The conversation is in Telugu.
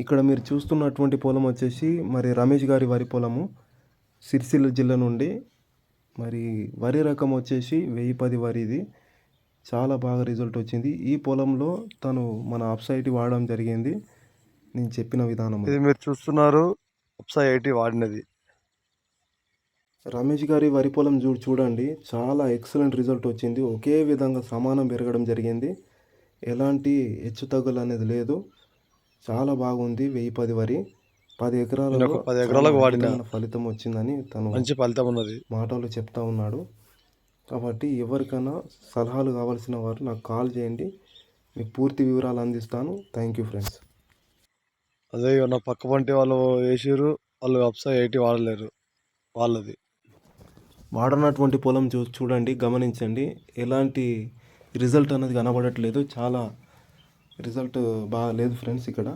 ఇక్కడ మీరు చూస్తున్నటువంటి పొలం వచ్చేసి మరి రమేష్ గారి వరి పొలము సిరిసిల్ల జిల్లా నుండి. మరి వరి రకం వచ్చేసి వెయ్యి పది వరి ఇది. చాలా బాగా రిజల్ట్ వచ్చింది. ఈ పొలంలో తను మన అప్సైట్ వాడడం జరిగింది. నేను చెప్పిన విధానం ఇది మీరు చూస్తున్నారు అప్సా ఎయిటీ వాడినది. రమేష్ గారి వరి పొలం చూ చూడండి. చాలా ఎక్సలెంట్ రిజల్ట్ వచ్చింది. ఒకే విధంగా సమానం పెరగడం జరిగింది. ఎలాంటి హెచ్చు తగ్గులు అనేది లేదు. చాలా బాగుంది. వెయ్యి పది వరి. పది ఒక పది ఎకరాలకు వాడిన. ఫలితం వచ్చిందని తను మంచి ఫలితం ఉన్నది. మాటలు చెప్తా ఉన్నాడు. కాబట్టి ఎవరికైనా సలహాలు కావాల్సిన వారు నాకు కాల్ చేయండి. మీకు పూర్తి వివరాలు అందిస్తాను. Thank you friends. అదే నా పక్క పంటి వాళ్ళు వేసిర్రు. వాళ్ళు అప్సా ఎయిటీ వాడలేరు. వాళ్ళది. వాడనటువంటి పొలం చూ చూడండి గమనించండి. ఎలాంటి రిజల్ట్ అనేది కనబడట్లేదు. చాలా రిజల్ట్ బాగా లేదు ఫ్రెండ్స్ ఇక్కడ.